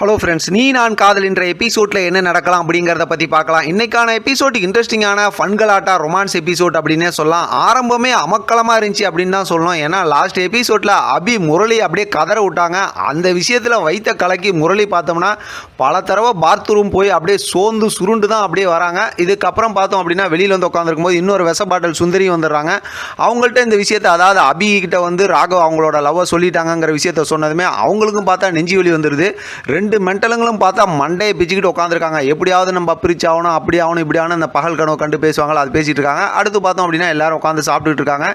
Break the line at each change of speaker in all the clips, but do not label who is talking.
Hello friends நீ நான் காதல் என்ற எபிசோடில் என்ன நடக்கலாம் அப்படிங்கிறத பற்றி பார்க்கலாம். இன்னைக்கான எபிசோட் இன்ட்ரெஸ்டிங்கான ஃபன்கலாட்டா ரொமான்ஸ் எபிசோட் அப்படின்னே சொல்லலாம். ஆரம்பமே அமக்கலமாக இருந்துச்சு அப்படின்னு தான் சொல்லணும். ஏன்னா லாஸ்ட் எபிசோடில் அபி முரளி அப்படியே கதற விட்டாங்க. அந்த விஷயத்தில் வைத்த கலக்கி முரளி பார்த்தோம்னா பல தடவை பாத்ரூம் போய் அப்படியே சோர்ந்து சுருண்டு தான் அப்படியே வராங்க. இதுக்கப்புறம் பார்த்தோம் அப்படின்னா வெளியில் வந்து உட்காந்துருக்கும் போது இன்னொரு விச பாட்டில் சுந்தரி வந்துடுறாங்க. அவங்கள்ட்ட இந்த விஷயத்தை அதாவது அபி கிட்ட வந்து ராகவ் அவங்களோட லவ்வை சொல்லிட்டாங்கங்கிற விஷயத்த சொன்னதுமே அவங்களுக்கும் பார்த்தா நெஞ்சு வலி வந்துடுது ரெண்டு மென்டலுங்களும் பார்த்தா மண்டையை பிச்சுக்கிட்டு உட்காந்துருக்காங்க எப்படியாவது நம்ம பிரிச்சு ஆகணும் அப்படி ஆகணும் இப்படி ஆகணும் இந்த பகல் கனவு கண்டு பேசுவாங்களோ அது பேசிட்டு இருக்காங்க. அடுத்து பார்த்தோம் அப்படின்னா எல்லாரும் உட்காந்து சாப்பிட்டுட்டு இருக்காங்க.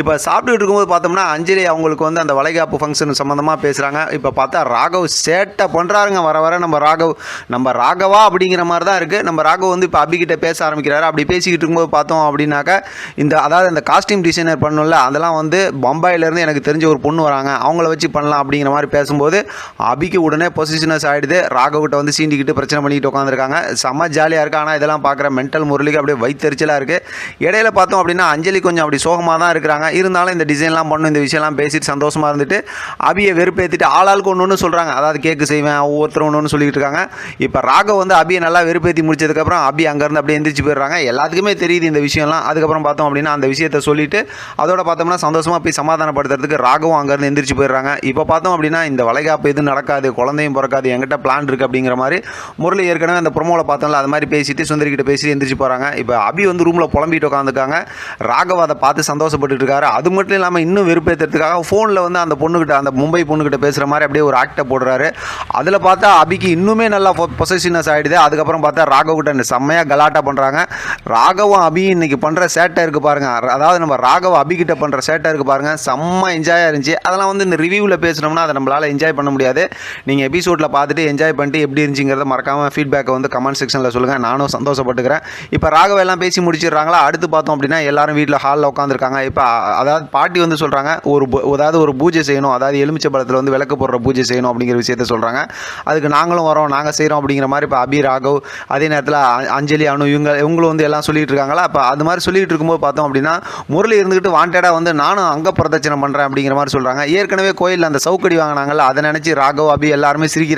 இப்போ சாப்பிட்டுட்டு இருக்கும்போது பார்த்தோம்னா அஞ்சலி அவங்களுக்கு வந்து அந்த வளைகாப்பு ஃபங்க்ஷன் சம்மந்தமாக பேசுகிறாங்க இப்போ பார்த்தா ராகவ் சேட்டை பண்ணுறாருங்க வர வர நம்ம ராகவ் நம்ம ராகவா அப்படிங்கிற மாதிரி தான் இருக்குது நம்ம ராகவ் வந்து இப்போ அபிகிட்ட பேச ஆரம்பிக்கிறாரு. அப்படி பேசிக்கிட்டு இருக்கும்போது பார்த்தோம் அப்படின்னாக்கா இந்த அதாவது இந்த காஸ்டியூம் டிசைனர் பண்ணும்ல அதெல்லாம் வந்து பம்பாயிலேருந்து எனக்கு தெரிஞ்ச ஒரு பொண்ணு வராங்க. அவங்கள வச்சு பண்ணலாம் அப்படிங்கிற மாதிரி பேசும்போது அபிக்கு உடனே பொசிஷனை பிஸ்னஸ் ஆகிடுது ராகவ்கிட்ட வந்து சீண்டிக்கிட்டு பிரச்சனை பண்ணிக்கிட்டு உட்காந்துருக்காங்க செம்ம ஜாலியாக இருக்குது ஆனால் இதெல்லாம் பார்க்குற மென்டல் முரளிக்கு அப்படியே வைத்தறிச்சலாக இருக்குது இடையில பார்த்தோம் அப்படின்னா அஞ்சலி கொஞ்சம் அப்படி சோகமாக தான் இருக்கிறாங்க. இருந்தாலும் இந்த டிசைன்லாம் பண்ணும் இந்த விஷயம்லாம் பேசிட்டு சந்தோஷமாக இருந்துட்டு அபியை வெறுப்பேற்றிட்டு ஆளாளுக்கு ஒன்று ஒன்று சொல்கிறாங்க அதாவது கேக்கு செய்வேன் ஒவ்வொருத்தரும் ஒன்று ஒன்று சொல்லிட்டு இருக்காங்க. இப்போ ராகவ் வந்து அபியை நல்லா வெறுப்பேற்றி முடிச்சதுக்கப்புறம் அபி அங்கேருந்து அப்படியே எந்திரிச்சு போயிடுறாங்க. எல்லாத்துக்குமே தெரியுது இந்த விஷயம்லாம். அதுக்கப்புறம் பார்த்தோம் அப்படின்னா அந்த விஷயத்தை சொல்லிட்டு அதோட பார்த்தோம்னா சந்தோஷமாக போய் சமாதானப்படுத்துறதுக்கு ராகவும் அங்கேருந்து எந்திரிச்சு போயிடுறாங்க. இப்போ பார்த்தோம் அப்படின்னா இந்த வளைகாப்பு எதுவும் நடக்காது குழந்தையும் பிறக்காது எங்கிட்ட பிளான் இருக்குது அப்படிங்கிற மாதிரி முரளி ஏற்கனவே அந்த ப்ரொமோவில் பார்த்தோம்ல அது மாதிரி பேசிட்டு சுந்தரி கிட்ட பேசி எந்திரிச்சு போகிறாங்க இப்போ அபி வந்து ரூமில் புலம்பிட்டு உட்காந்துருக்காங்க ராகவ் அதை பார்த்து சந்தோஷப்பட்டு இருக்காரு. அது மட்டும் இல்லாமல் இன்னும் வெறுப்பேற்றுறதுக்காக ஃபோனில் வந்து அந்த பொண்ணுக்கிட்ட அந்த மும்பை பொண்ணுக்கிட்ட பேசுகிற மாதிரி அப்படியே ஒரு ஆக்டை போடுறாரு. அதில் பார்த்தா அபிக்கு இன்னுமே நல்லா பொசசிவ்னஸ் ஆகிடுது அதுக்கப்புறம் பார்த்தா ராகவ் கிட்ட செம்மையாக கலாட்டா பண்ணுறாங்க ராகவும் அபி இன்னைக்கு பண்ணுற சேட்டை இருக்குது பாருங்க. அதாவது நம்ம ராகவ அபிகிட்ட பண்ணுற சேட்டை இருக்குது பாருங்கள் செம்ம என்ஜாயாக இருந்துச்சு. அதெல்லாம் வந்து இந்த ரிவ்யூவில் பேசுனோம்னா அதை நம்மளால் என்ஜாய் பண்ண முடியாது. நீங்கள் எபிசோடில் பார்த்துட்டு என்ஜாய் பண்ணிட்டு எப்படி இருந்துச்சுங்கிறத மறக்காமல் ஃபீட்பேக்கை வந்து கமெண்ட் செக்ஷனில் சொல்லுங்கள் நானும் சந்தோஷப்பட்டுக்கிறேன். இப்போ ராகவ் எல்லாம் பேசி முடிச்சிடுறாங்களா? அடுத்து பார்த்தோம் அப்படின்னா எல்லாரும் வீட்டில் ஹாலில் உட்காந்துருக்காங்க இப்போ அதாவது பாட்டி வந்து சொல்கிறாங்க ஒரு அதாவது ஒரு பூஜை செய்யணும் அதாவது எலுமிச்சை பழத்தில் வந்து விளக்கு போடுற பூஜை செய்யணும் அப்படிங்கிற விஷயத்த சொல்கிறாங்க அதுக்கு நாங்களும் வரோம் நாங்கள் செய்கிறோம் அப்படிங்கிற மாதிரி இப்போ அபி ராகவ் அதே நேரத்தில் அஞ்சலி அணு இவங்க இவங்களும் வந்து எல்லாம் சொல்லிட்டு இருக்காங்களா? அப்போ அது மாதிரி சொல்லிட்டு இருக்கும்போது பார்த்தோம் அப்படின்னா முரளி இருந்துக்கிட்டு வாண்டடாக வந்து நானும் அங்க பிரதட்சணை பண்ணுறேன் அப்படிங்கிற மாதிரி சொல்கிறாங்க ஏற்கனவே கோயிலில் அந்த சவுக்கடி வாங்கினாங்கல்ல அதை நினச்சி ராகவ் அபி எல்லாருமே சிரிக்கிறாங்க.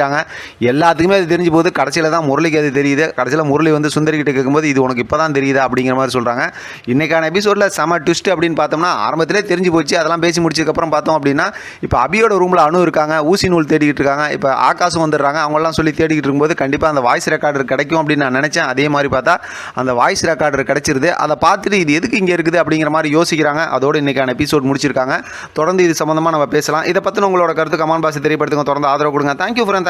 எல்லாத்துக்குமே அது தெரிஞ்சு போது கடைசியில் தான் முரளிக்கு அது தெரியுது. கடைசியில் முரளி வந்து சுந்தரி கிட்ட கேட்கும்போது இது உனக்கு இப்போ தான் தெரியுதா? அப்படிங்கிற மாதிரி சொல்கிறாங்க இன்றைக்கான எபிசோடில் செம ட்விஸ்ட் அப்படின்னு பார்த்தோம்னா ஆரம்பத்திலே தெரிஞ்சு போச்சு. அதெல்லாம் பேசி முடிச்சதுக்கப்புறம் பார்த்தோம் அப்படின்னா இப்போ அபியோட ரூமில் அணு இருக்காங்க. ஊசி நூல் தேடிக்கிட்டு இருக்காங்க. இப்போ ஆகாசும் வந்துடுறாங்க. அவங்களாம் சொல்லி தேடிக்கிட்டு இருக்கும்போது கண்டிப்பாக அந்த வாய்ஸ் ரெக்கார்டர் கிடைக்கும் அப்படின்னு நான் நினச்சேன். அதே மாதிரி பார்த்தா அந்த வாய்ஸ் ரெக்கார்டர் கிடைச்சிருது. அதை பார்த்துட்டு இது எதுக்கு இங்கே இருக்குது? அப்படிங்கிற மாதிரி யோசிக்கிறாங்க. அதோட இன்னைக்கான எபிசோட் முடிச்சிருக்காங்க. தொடர்ந்து இது சம்மந்தமாக நம்ம பேசலாம். இதை பற்றின உங்களோட கருத்து கமான் பாசி தெரியப்படுத்துங்க. தொடர்ந்து ஆதரவு கொடுங்க. Thank you friend